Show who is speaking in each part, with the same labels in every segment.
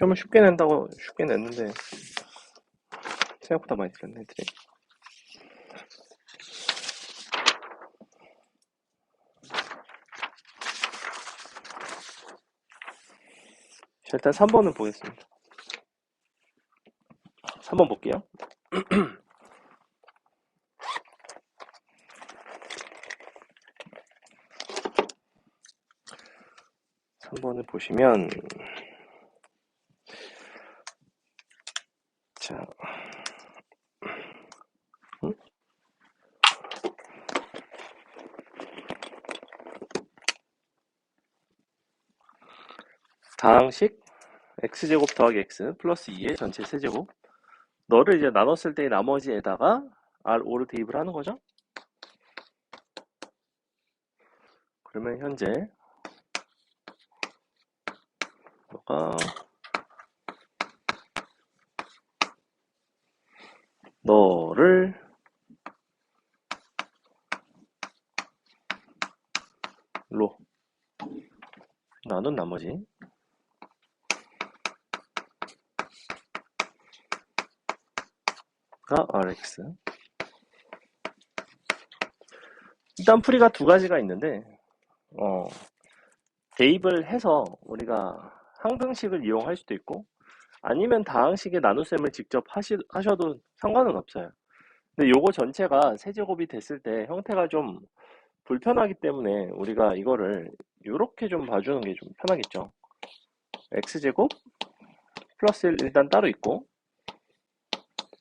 Speaker 1: 시험을 쉽게 낸다고 쉽게 냈는데 생각보다 많이 틀렸네 애들이. 자, 일단 3번을 보겠습니다. 3번 볼게요. 3번을 보시면 자 응? 다항식 x제곱 더하기 x 플러스 2의 전체 세제곱. 너를 이제 나눴을 때 나머지에다가 R5를 대입을 하는 거죠? 그러면 현재 너가 너를 로 나눈 나머지 가 rx 일단 풀이가 두 가지가 있는데 어, 대입을 해서 우리가 항등식을 이용할 수도 있고 아니면 다항식의 나눗셈을 직접 하시, 하셔도 상관은 없어요. 근데 요거 전체가 세제곱이 됐을 때 형태가 좀 불편하기 때문에 우리가 이거를 이렇게 좀 봐주는 게 좀 편하겠죠. x제곱 플러스 1 일단 따로 있고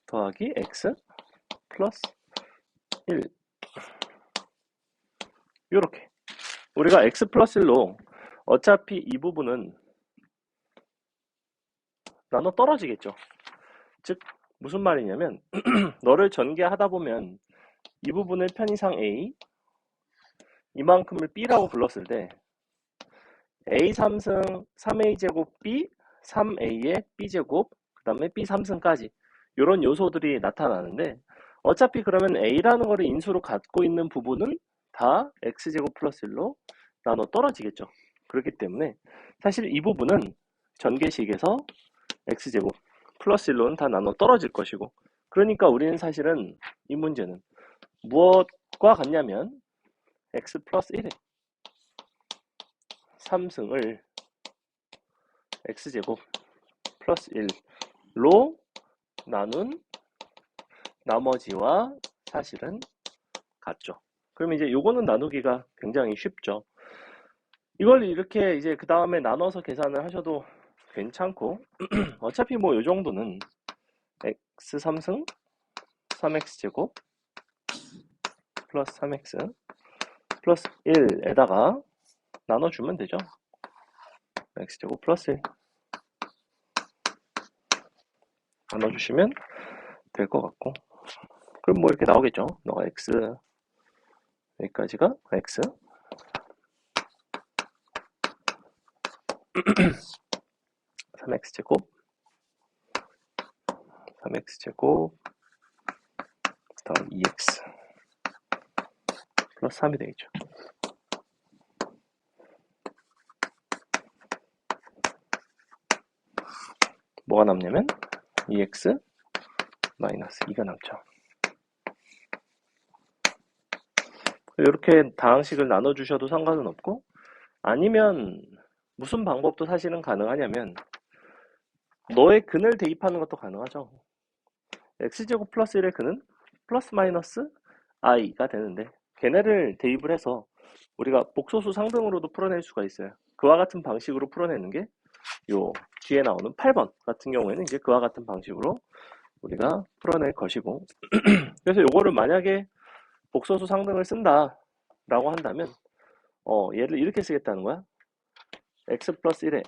Speaker 1: 더하기 x 플러스 1 이렇게 우리가 x 플러스 1로 어차피 이 부분은 나눠 떨어지겠죠. 즉 무슨 말이냐면 너를 전개하다 보면 이 부분을 편의상 A 이만큼을 B라고 불렀을 때 A 3승 3A제곱 B 3A의 B제곱 그 다음에 B 3승까지 이런 요소들이 나타나는데 어차피 그러면 A라는 거를 인수로 갖고 있는 부분은 다 X제곱 플러스 1로 나눠 떨어지겠죠. 그렇기 때문에 사실 이 부분은 전개식에서 x제곱 플러스 1로는 다 나눠 떨어질 것이고 그러니까 우리는 사실은 이 문제는 무엇과 같냐면 x 플러스 1에 3승을 x제곱 플러스 1로 나눈 나머지와 사실은 같죠. 그럼 이제 요거는 나누기가 굉장히 쉽죠. 이걸 이렇게 이제 그 다음에 나눠서 계산을 하셔도 괜찮고 어차피 뭐 요 정도는 x 3승 3x제곱 플러스 3x 플러스 1에다가 나눠주면 되죠. x제곱 플러스 1 나눠주시면 될 것 같고. 그럼 뭐 이렇게 나오겠죠. 너가 x 여기까지가 x. 3x제곱. 3x제곱. 더하기 2x 플러스 3이 되겠죠. 뭐가 남냐면 2x 마이너스 2가 남죠. 이렇게 다항식을 나눠주셔도 상관은 없고 아니면 무슨 방법도 사실은 가능하냐면 너의 근을 대입하는 것도 가능하죠. x제곱 플러스 1의 근은 플러스 마이너스 i가 되는데 걔네를 대입을 해서 우리가 복소수 상등으로도 풀어낼 수가 있어요. 그와 같은 방식으로 풀어내는 게 요 뒤에 나오는 8번 같은 경우에는 이제 그와 같은 방식으로 우리가 풀어낼 것이고. 그래서 요거를 만약에 복소수 상등을 쓴다 라고 한다면 어 얘를 이렇게 쓰겠다는 거야. X 플러스 1에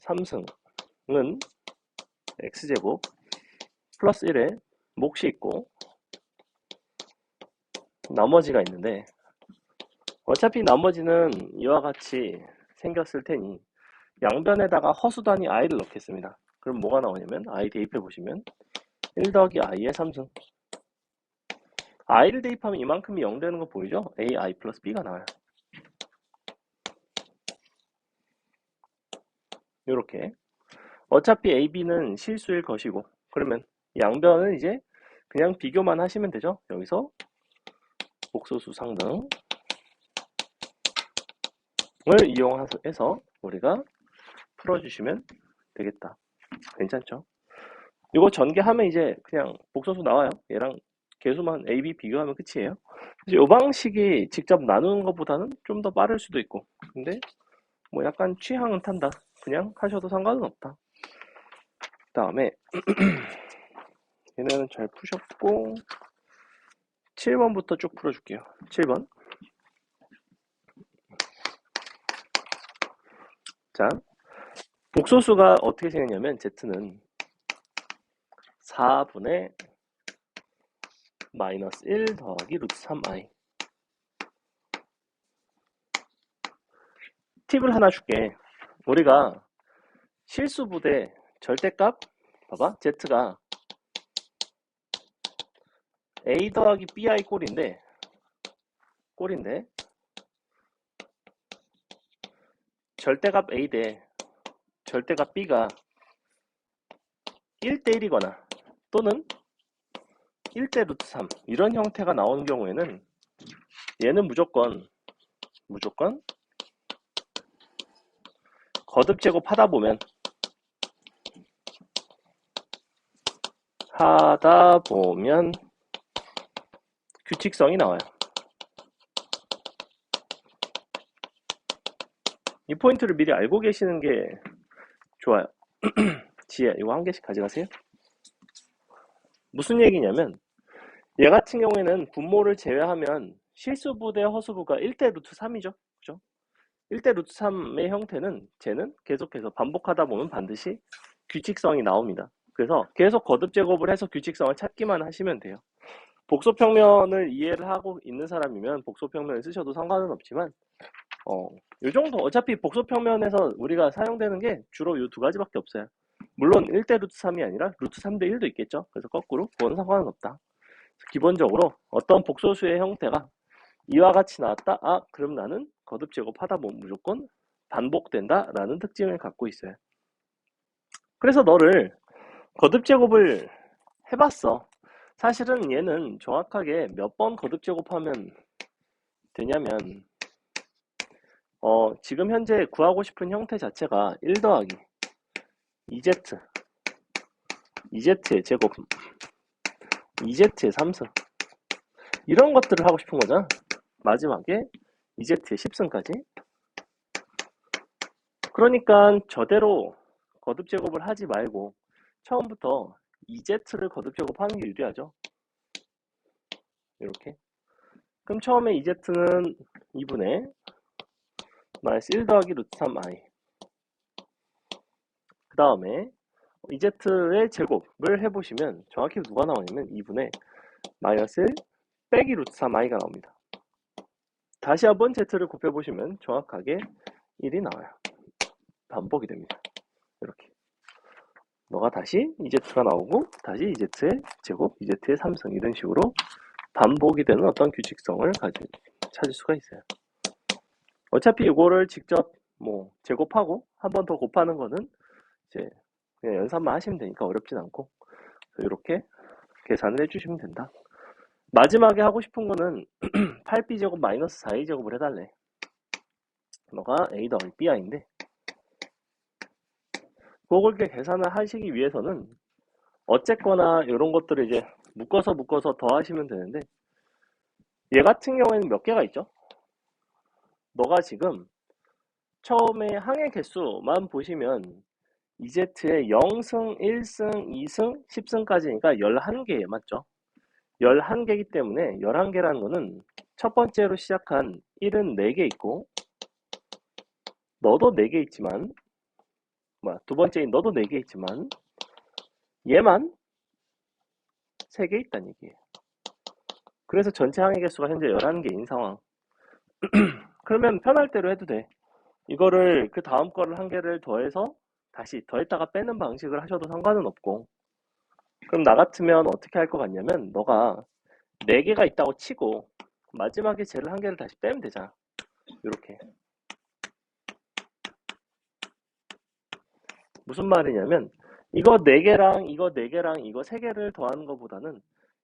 Speaker 1: 3승은 x제곱 플러스 1에 몫이 있고 나머지가 있는데 어차피 나머지는 이와 같이 생겼을 테니 양변에다가 허수단위 i를 넣겠습니다. 그럼 뭐가 나오냐면 i 대입해 보시면 1 더하기 i의 3승 i를 대입하면 이만큼이 0 되는 거 보이죠? ai 플러스 b가 나와요. 요렇게 어차피 AB는 실수일 것이고 그러면 양변은 이제 그냥 비교만 하시면 되죠. 여기서 복소수 상등을 이용해서 우리가 풀어주시면 되겠다. 괜찮죠? 이거 전개하면 이제 그냥 복소수 나와요. 얘랑 개수만 A, B 비교하면 끝이에요. 이 방식이 직접 나누는 것보다는 좀 더 빠를 수도 있고 근데 뭐 약간 취향은 탄다. 그냥 하셔도 상관은 없다. 그 다음에 얘네는 잘 푸셨고 7번부터 쭉 풀어줄게요. 7번 자 복소수가 어떻게 생겼냐면 Z는 4분의 마이너스 1 더하기 루트 3i 팁을 하나 줄게. 우리가 실수부대 절대값 봐봐 z가 a 더하기 bi 꼴인데 꼴인데 절대값 a 대 절대값 b가 1대 1이거나 또는 1대 루트 3 이런 형태가 나오는 경우에는 얘는 무조건 무조건 거듭 제곱하다 보면 하다 보면 규칙성이 나와요. 이 포인트를 미리 알고 계시는 게 좋아요. 지혜, 이거 한 개씩 가져가세요. 무슨 얘기냐면 얘 같은 경우에는 분모를 제외하면 실수부 대 허수부가 1대 루트 3이죠. 1대 루트 3의 형태는 쟤는 계속해서 반복하다 보면 반드시 규칙성이 나옵니다. 그래서 계속 거듭 제곱을 해서 규칙성을 찾기만 하시면 돼요. 복소평면을 이해를 하고 있는 사람이면 복소평면을 쓰셔도 상관은 없지만 어, 이 정도 어차피 복소 평면에서 우리가 사용되는 게 주로 이두 가지밖에 없어요. 물론 1대 루트 3이 아니라 루트 3대 1도 있겠죠. 그래서 거꾸로 그건 상관은 없다. 기본적으로 어떤 복소수의 형태가 이와 같이 나왔다. 아, 그럼 나는 거듭 제곱하다 보면 무조건 반복된다 라는 특징을 갖고 있어요. 그래서 너를 거듭 제곱을 해봤어. 사실은 얘는 정확하게 몇 번 거듭 제곱하면 되냐면 어, 지금 현재 구하고 싶은 형태 자체가 1 더하기 2z 2z의 제곱 2z의 3승 이런 것들을 하고 싶은 거잖아. 마지막에 EZ의 10승까지 그러니까 저대로 거듭 제곱을 하지 말고 처음부터 EZ를 거듭 제곱하는 게 유리하죠. 이렇게 그럼 처음에 EZ는 2분의 마이너스 1 더하기 루트 3i 그 다음에 EZ의 제곱을 해보시면 정확히 누가 나오냐면 2분의 마이너스 1 빼기 루트 3i가 나옵니다. 다시 한번 z를 곱해보시면 정확하게 1이 나와요. 반복이 됩니다. 이렇게. 너가 다시 2z가 나오고 다시 2z의 제곱, 2z의 3승 이런 식으로 반복이 되는 어떤 규칙성을 가지, 찾을 수가 있어요. 어차피 이거를 직접 뭐 제곱하고 한 번 더 곱하는 거는 이제 그냥 연산만 하시면 되니까 어렵진 않고 이렇게 계산을 해주시면 된다. 마지막에 하고 싶은 거는 8b제곱 마이너스 4a제곱을 해달래. 너가 a 더하기 bi인데 그걸 계산을 하시기 위해서는 어쨌거나 이런 것들을 이제 묶어서 묶어서 더 하시면 되는데 얘 같은 경우에는 몇 개가 있죠? 너가 지금 처음에 항해 개수만 보시면 EZ의 0승, 1승, 2승, 10승까지니까 11개 맞죠? 11개이기 때문에 11개라는 거는 첫 번째로 시작한 1은 4개 있고 너도 4개 있지만 두 번째인 너도 4개 있지만 얘만 3개 있다는 얘기예요. 그래서 전체 항해 개수가 현재 11개인 상황. 그러면 편할 대로 해도 돼. 이거를 그 다음 거를 한 개를 더해서 다시 더했다가 빼는 방식을 하셔도 상관은 없고 그럼 나 같으면 어떻게 할 것 같냐면 너가 4개가 있다고 치고 마지막에 쟤를 한 개를 다시 빼면 되잖아. 이렇게. 무슨 말이냐면 이거 4개랑 이거 4개랑 이거 3개를 더하는 것보다는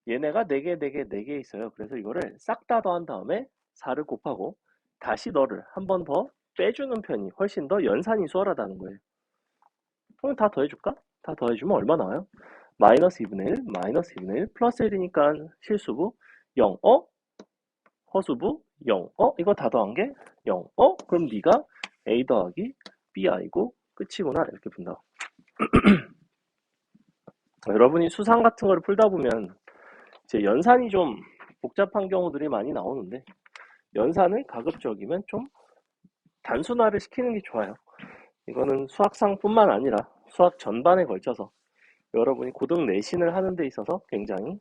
Speaker 1: 얘네가 4개, 4개, 4개 있어요. 그래서 이거를 싹 다 더한 다음에 4를 곱하고 다시 너를 한 번 더 빼주는 편이 훨씬 더 연산이 수월하다는 거예요. 그럼 다 더해줄까? 다 더해주면 얼마 나와요? 마이너스 2분의 1, 마이너스 2분의 1, 플러스 1이니까 실수부 0, 어? 허수부 0, 어? 이거 다 더한 게 0, 어? 그럼 네가 A 더하기 BI고 끝이구나 이렇게 분다. 여러분이 수상 같은 거를 풀다 보면 이제 연산이 좀 복잡한 경우들이 많이 나오는데 연산을 가급적이면 좀 단순화를 시키는 게 좋아요. 이거는 수학상뿐만 아니라 수학 전반에 걸쳐서 여러분이 고등 내신을 하는 데 있어서 굉장히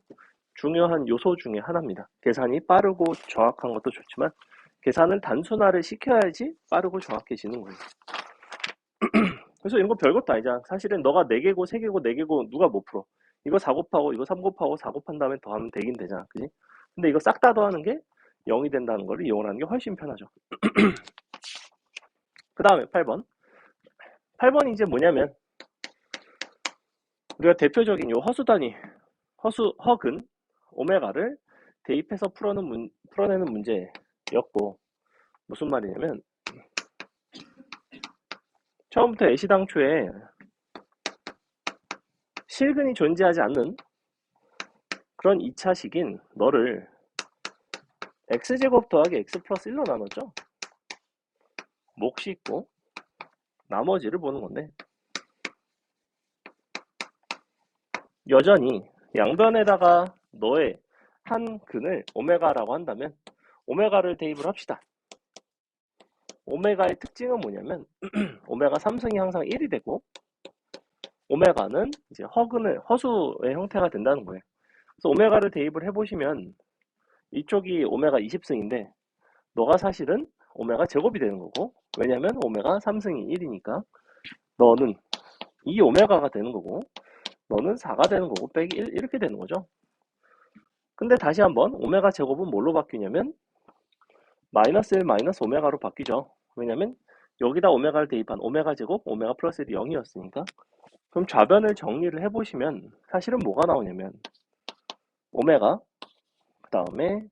Speaker 1: 중요한 요소 중에 하나입니다. 계산이 빠르고 정확한 것도 좋지만 계산을 단순화를 시켜야지 빠르고 정확해지는 거예요. 그래서 이런 거 별것도 아니잖아. 사실은 너가 4개고 3개고 4개고 누가 못 풀어. 이거 4 곱하고 이거 3 곱하고 4 곱한 다음에 더하면 되긴 되잖아. 그지? 근데 이거 싹 다 더하는 게 0이 된다는 거를 이용하는 게 훨씬 편하죠. 그 다음에 8번. 8번이 이제 뭐냐면 우리가 대표적인 요 허수 단위, 허수, 허근, 오메가를 대입해서 풀어는 문, 풀어내는 문제였고 무슨 말이냐면 처음부터 애시당초에 실근이 존재하지 않는 그런 2차식인 너를 x제곱 더하기 x 플러스 1로 나눴죠? 몫이 있고 나머지를 보는 건데 여전히 양변에다가 너의 한 근을 오메가라고 한다면 오메가를 대입을 합시다. 오메가의 특징은 뭐냐면 오메가 3승이 항상 1이 되고 오메가는 이제 허근을 허수의 형태가 된다는 거예요. 그래서 오메가를 대입을 해보시면 이쪽이 오메가 20승인데 너가 사실은 오메가 제곱이 되는 거고 왜냐면 오메가 3승이 1이니까 너는 이 오메가가 되는 거고 너는 4가 되는 거고 빼기 1 이렇게 되는 거죠. 근데 다시 한번 오메가 제곱은 뭘로 바뀌냐면 마이너스 1 마이너스 오메가로 바뀌죠. 왜냐면 여기다 오메가를 대입한 오메가 제곱 오메가 플러스 1이 0이었으니까 그럼 좌변을 정리를 해보시면 사실은 뭐가 나오냐면 오메가 그 다음에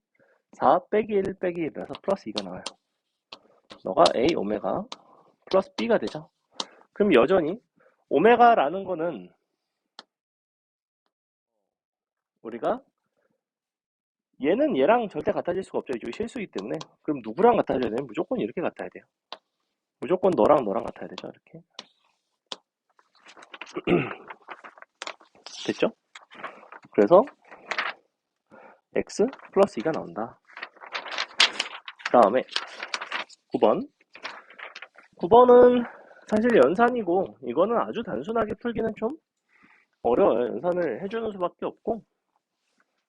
Speaker 1: 4 빼기 1 빼기 1이라서 플러스 2가 나와요. 너가 A 오메가 플러스 B가 되죠. 그럼 여전히 오메가라는 거는 우리가 얘는 얘랑 절대 같아질 수가 없죠. 이쪽이 실수이기 때문에. 그럼 누구랑 같아져야 되면 무조건 이렇게 같아야 돼요. 무조건 너랑 너랑 같아야 되죠. 이렇게. 됐죠? 그래서 x 플러스 2가 나온다. 그 다음에 9번. 9번은 사실 연산이고 이거는 아주 단순하게 풀기는 좀 어려워요. 연산을 해주는 수밖에 없고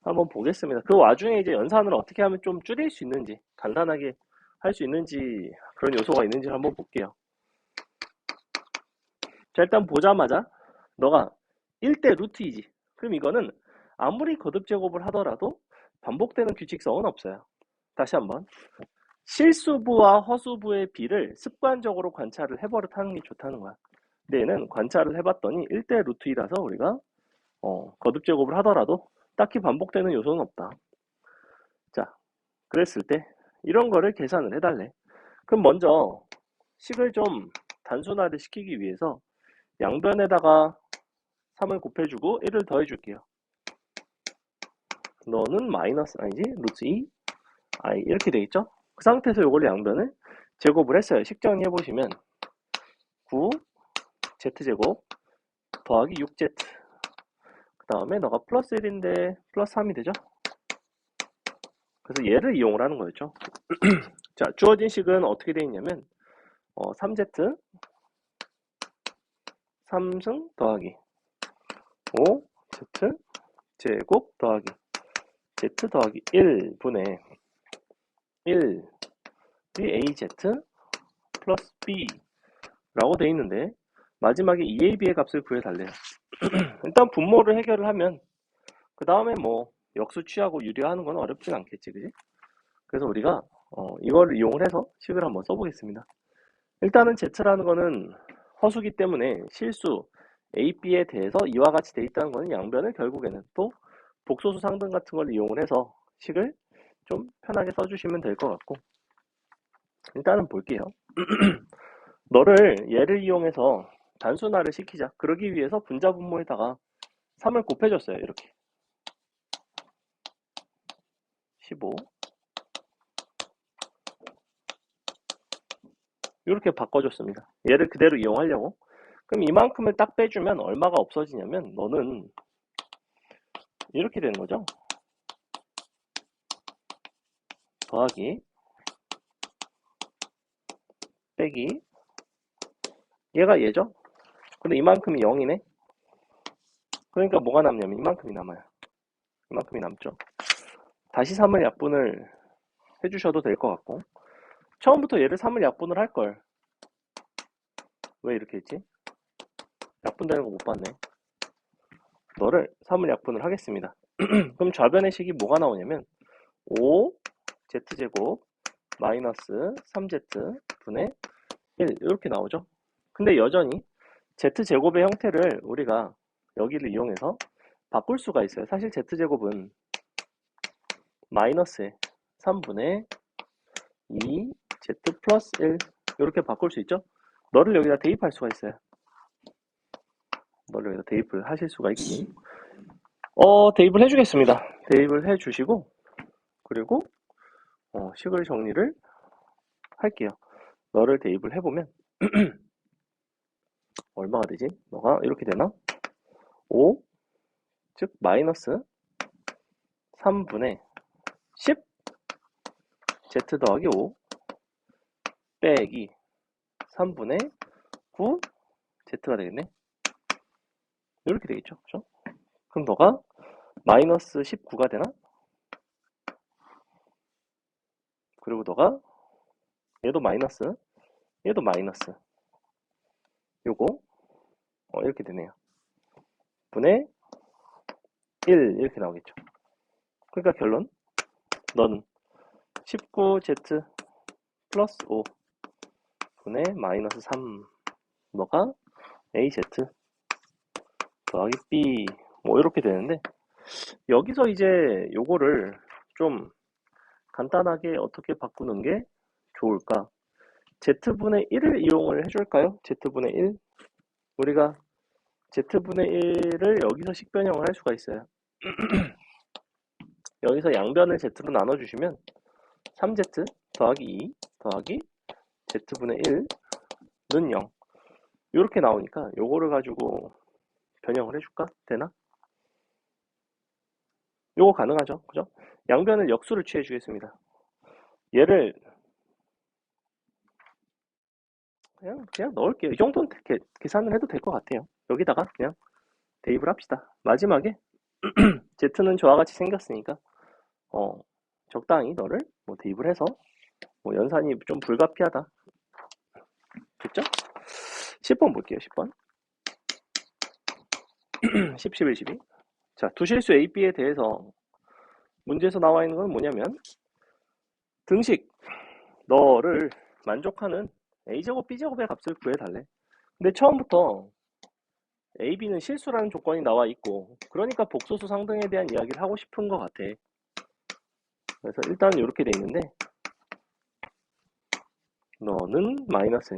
Speaker 1: 한번 보겠습니다. 그 와중에 이제 연산을 어떻게 하면 좀 줄일 수 있는지 간단하게 할 수 있는지 그런 요소가 있는지 한번 볼게요. 자 일단 보자마자 너가 1대 루트이지. 그럼 이거는 아무리 거듭 제곱을 하더라도 반복되는 규칙성은 없어요. 다시 한번 실수부와 허수부의 비를 습관적으로 관찰을 해버릇 하는 게 좋다는 거야. 근데 얘는 관찰을 해봤더니 1대 루트 2라서 우리가 어, 거듭 제곱을 하더라도 딱히 반복되는 요소는 없다. 자, 그랬을 때 이런 거를 계산을 해달래. 그럼 먼저 식을 좀 단순화를 시키기 위해서 양변에다가 3을 곱해주고 1을 더해줄게요. 너는 마이너스 아니지? 루트 2 i 이렇게 돼 있죠? 그 상태에서 이걸 양변을 제곱을 했어요. 식정리 해보시면 9 z제곱 더하기 6z 그 다음에 너가 플러스 1인데 플러스 3이 되죠? 그래서 얘를 이용을 하는 거였죠. 자, 주어진 식은 어떻게 되어 있냐면 어, 3z 3승 더하기 5z 제곱 더하기 z 더하기 1분의 1이 az 플러스 b라고 되어 있는데 마지막에 2ab의 값을 구해달래요. 일단 분모를 해결을 하면 그 다음에 뭐 역수 취하고 유리화하는 건 어렵진 않겠지, 그지? 그래서 우리가 어, 이걸 이용을 해서 식을 한번 써보겠습니다. 일단은 Z라는 거는 허수기 때문에 실수 A, B에 대해서 이와 같이 돼 있다는 거는 양변을 결국에는 또 복소수 상등 같은 걸 이용을 해서 식을 좀 편하게 써주시면 될 것 같고 일단은 볼게요. 너를 얘를 이용해서 단순화를 시키자. 그러기 위해서 분자 분모에다가 3을 곱해줬어요. 이렇게 15 이렇게 바꿔줬습니다. 얘를 그대로 이용하려고. 그럼 이만큼을 딱 빼주면 얼마가 없어지냐면 너는 이렇게 되는 거죠. 더하기 빼기 얘가 얘죠. 근데 이만큼이 0이네. 그러니까 뭐가 남냐면 이만큼이 남아요. 이만큼이 남죠. 다시 3을 약분을 해주셔도 될 것 같고 처음부터 얘를 3을 약분을 할 걸. 왜 이렇게 했지? 약분되는 거 못 봤네. 너를 3을 약분을 하겠습니다. 그럼 좌변의 식이 뭐가 나오냐면 5 z제곱 마이너스 3z 분의 1 이렇게 나오죠. 근데 여전히 z제곱의 형태를 우리가 여기를 이용해서 바꿀 수가 있어요. 사실 z제곱은 마이너스 3분의 2 z 플러스 1 이렇게 바꿀 수 있죠. 너를 여기다 대입할 수가 있어요. 너를 여기다 대입을 하실 수가 있기. 어, 대입을 해주겠습니다. 대입을 해주시고 그리고 어, 식을 정리를 할게요. 너를 대입을 해보면 얼마가 되지? 너가 이렇게 되나? 5, 즉 마이너스 3분의 10 z 더하기 5 빼기 3분의 9 z가 되겠네. 이렇게 되겠죠. 그죠? 그럼 너가 마이너스 19가 되나? 그리고 너가 얘도 마이너스 얘도 마이너스 요거 어, 이렇게 되네요. 분의 1 이렇게 나오겠죠. 그러니까 결론 너는 19z 플러스 5 분의 마이너스 3 너가 az 더하기 b 뭐 이렇게 되는데 여기서 이제 요거를 좀 간단하게 어떻게 바꾸는 게 좋을까? z분의 1을 이용을 해줄까요? z분의 1 우리가 z분의 1을 여기서 식변형을 할 수가 있어요. 여기서 양변을 z로 나눠주시면 3z 더하기 2 더하기 z분의 1는 0 이렇게 나오니까 요거를 가지고 변형을 해줄까? 되나? 요거 가능하죠? 그죠? 양변을 역수를 취해 주겠습니다. 얘를 그냥 그냥 넣을게요. 이 정도는 개, 계산을 해도 될 것 같아요. 여기다가 그냥 대입을 합시다. 마지막에 Z는 저와 같이 생겼으니까 어 적당히 너를 뭐 대입을 해서 뭐 연산이 좀 불가피하다. 됐죠? 10번 볼게요. 10번 10, 11, 12 자, 두 실수 A, B에 대해서 문제에서 나와 있는 건 뭐냐면 등식 너를 만족하는 A제곱, B제곱의 값을 구해달래. 근데 처음부터 A, B는 실수라는 조건이 나와 있고 그러니까 복소수 상등에 대한 이야기를 하고 싶은 것 같아. 그래서 일단 이렇게 돼 있는데 너는 마이너스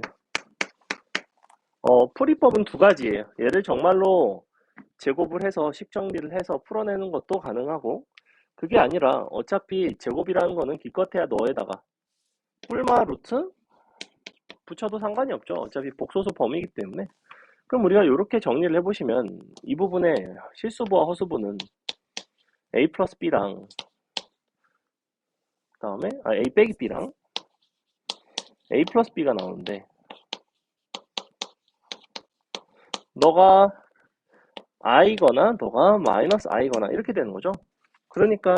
Speaker 1: 어, 풀이법은 두 가지예요. 얘를 정말로 제곱을 해서 식정리를 해서 풀어내는 것도 가능하고 그게 아니라 어차피 제곱이라는 거는 기껏해야 너에다가 뿔마 루트 붙여도 상관이 없죠. 어차피 복소수 범위이기 때문에 그럼 우리가 이렇게 정리를 해보시면 이 부분의 실수부와 허수부는 a 플러스 b랑 그 다음에 아, a 빼기 b랑 a 플러스 b가 나오는데 너가 i거나 너가 마이너스 i거나 이렇게 되는 거죠. 그러니까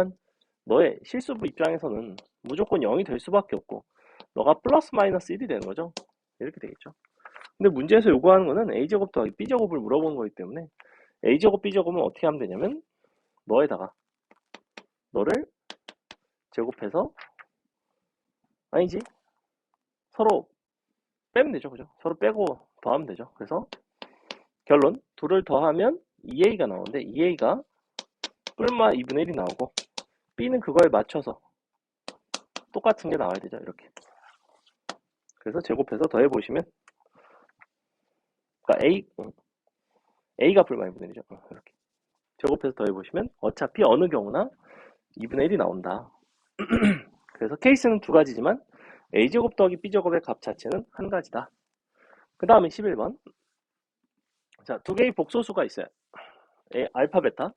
Speaker 1: 너의 실수부 입장에서는 무조건 0이 될 수밖에 없고 너가 플러스 마이너스 1이 되는 거죠. 이렇게 되겠죠. 근데 문제에서 요구하는 거는 a제곱 더하기 b제곱을 물어본 거기 때문에 a제곱 b제곱은 어떻게 하면 되냐면 너에다가 너를 제곱해서 아니지 서로 빼면 되죠 그죠 서로 빼고 더하면 되죠 그래서 결론 둘을 더하면 2a가 나오는데 2a가 뿔마 2분의 1이 나오고 b는 그거에 맞춰서 똑같은 게 나와야 되죠 이렇게. 그래서 제곱해서 더해 보시면 그러니까 a 응. a가 뿔마 2분의 1이죠. 이렇게. 제곱해서 더해 보시면 어차피 어느 경우나 2분의 1이 나온다. 그래서 케이스는 두 가지지만 a제곱 더하기 b제곱의 값 자체는 한 가지다. 그 다음에 11번. 자, 두 개의 복소수가 있어요. 에, 알파, 베타.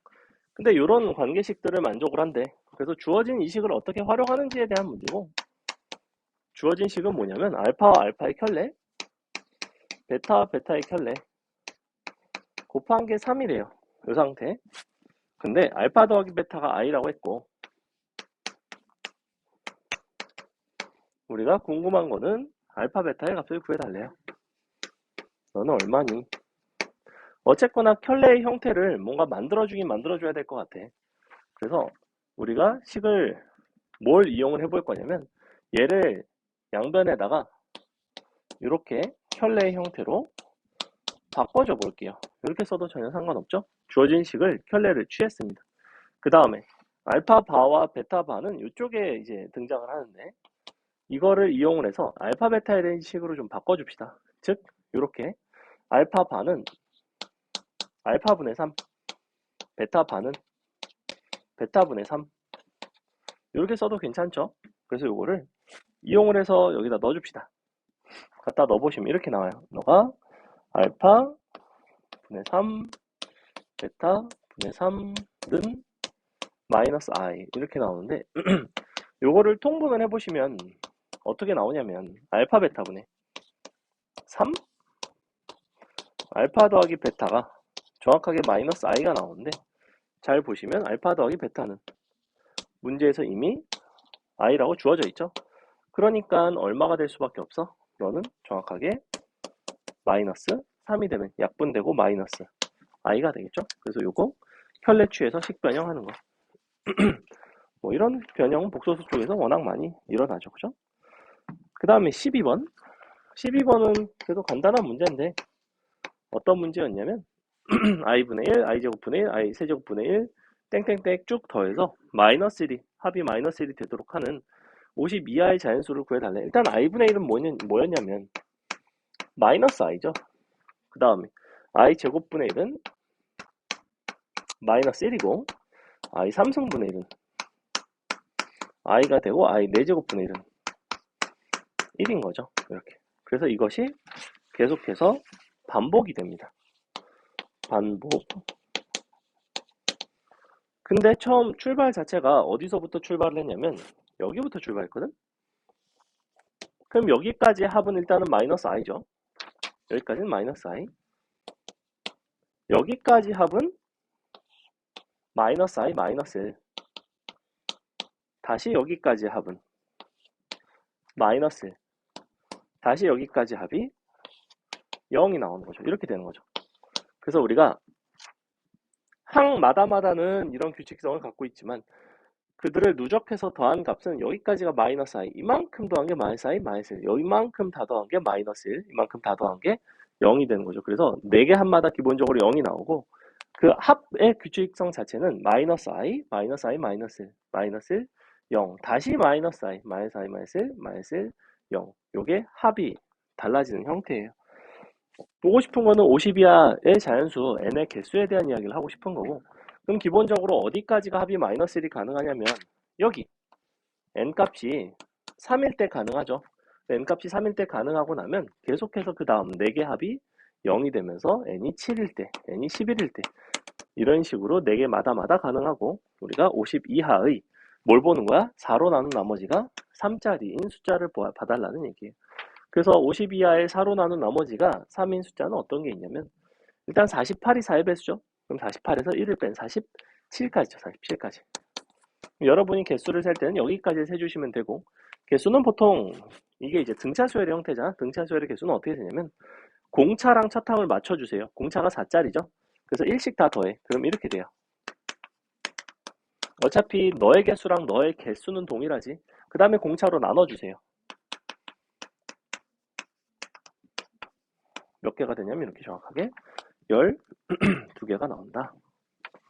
Speaker 1: 근데 이런 관계식들을 만족을 한대. 그래서 주어진 이 식을 어떻게 활용하는지에 대한 문제고, 주어진 식은 뭐냐면, 알파와 알파의 켤레, 베타와 베타의 켤레, 곱한 게 3이래요. 이 상태. 근데 알파 더하기 베타가 i라고 했고, 우리가 궁금한 거는 알파, 베타의 값을 구해달래요. 너는 얼마니? 어쨌거나 켤레의 형태를 뭔가 만들어주긴 만들어줘야 될 것 같아. 그래서 우리가 식을 뭘 이용을 해볼 거냐면 얘를 양변에다가 이렇게 켤레의 형태로 바꿔줘 볼게요. 이렇게 써도 전혀 상관없죠? 주어진 식을 켤레를 취했습니다. 그 다음에 알파 바와 베타 바는 이쪽에 이제 등장을 하는데 이거를 이용을 해서 알파 베타에 대한 식으로 좀 바꿔줍시다. 즉 이렇게 알파 바는 알파분의 3, 베타반은 베타분의 3 이렇게 써도 괜찮죠? 그래서 이거를 이용을 해서 여기다 넣어줍시다. 갖다 넣어보시면 이렇게 나와요. 너가 알파 분의 3, 베타 분의 3는 마이너스 i 이렇게 나오는데 요거를 통분을 해보시면 어떻게 나오냐면 알파 베타분의 3 알파 더하기 베타가 정확하게 마이너스 i가 나오는데 잘 보시면 알파 더하기 베타는 문제에서 이미 i라고 주어져 있죠. 그러니까 얼마가 될 수밖에 없어? 너는 정확하게 마이너스 3이 되면 약분되고 마이너스 i가 되겠죠. 그래서 요거 혈례 취해서 식 변형하는 거. 뭐 이런 변형은 복소수 쪽에서 워낙 많이 일어나죠. 그죠? 그 다음에 12번. 12번은 그래도 간단한 문제인데 어떤 문제였냐면 i분의 1, i제곱분의 1, i 세제곱분의 1, 땡땡땡 쭉 더해서 마이너스 1이 합이 마이너스 1이 되도록 하는 50 이하의 자연수를 구해달래. 일단 i분의 1은 뭐냐, 뭐였냐면 마이너스 i죠. 그 다음에 i 제곱분의 1은 마이너스 1이고 i 3승분의 1은 i가 되고 i 4제곱분의 1은 1인 거죠. 이렇게. 그래서 이것이 계속해서 반복이 됩니다. 반복. 근데 처음 출발 자체가 어디서부터 출발을 했냐면 여기부터 출발했거든? 그럼 여기까지 합은 일단은 마이너스 i죠. 여기까지는 마이너스 i. 여기까지 합은 마이너스 i 마이너스 1. 다시 여기까지 합은 마이너스 1. 다시 여기까지 합이 0이 나오는 거죠. 이렇게 되는 거죠. 그래서 우리가 항마다마다는 이런 규칙성을 갖고 있지만 그들을 누적해서 더한 값은 여기까지가 마이너스 i 이만큼 더한 게 마이너스 i 마이너스 1 여기만큼 다 더한 게 마이너스 1 이만큼 다 더한 게 0이 되는 거죠. 그래서 4개 합마다 기본적으로 0이 나오고 그 합의 규칙성 자체는 마이너스 i 마이너스 i 마이너스 1 마이너스 1 0 다시 마이너스 i 마이너스 i 마이너스 1 마이너스 1 0 요게 합이 달라지는 형태예요 보고 싶은 거는 50이하의 자연수 n의 개수에 대한 이야기를 하고 싶은 거고 그럼 기본적으로 어디까지가 합이 마이너스 1이 가능하냐면 여기. n 값이 3일 때 가능하죠. n 값이 3일 때 가능하고 나면 계속해서 그 다음 4개 합이 0이 되면서 n이 7일 때 n이 11일 때. 이런 식으로 4개마다마다 가능하고 우리가 50 이하의 뭘 보는 거야? 4로 나눈 나머지가 3짜리인 숫자를 봐달라는 얘기예요 그래서 50 이하의 4로 나눈 나머지가 3인 숫자는 어떤 게 있냐면 일단 48이 4의 배수죠. 그럼 48에서 1을 뺀 47까지죠. 47까지. 여러분이 개수를 셀 때는 여기까지 세주시면 되고 개수는 보통 이게 이제 등차수열의 형태잖아. 등차수열의 개수는 어떻게 되냐면 공차랑 차탕을 맞춰주세요. 공차가 4짜리죠. 그래서 1씩 다 더해. 그럼 이렇게 돼요. 어차피 너의 개수랑 너의 개수는 동일하지. 그 다음에 공차로 나눠주세요. 몇 개가 되냐면 이렇게 정확하게 12개가 나온다.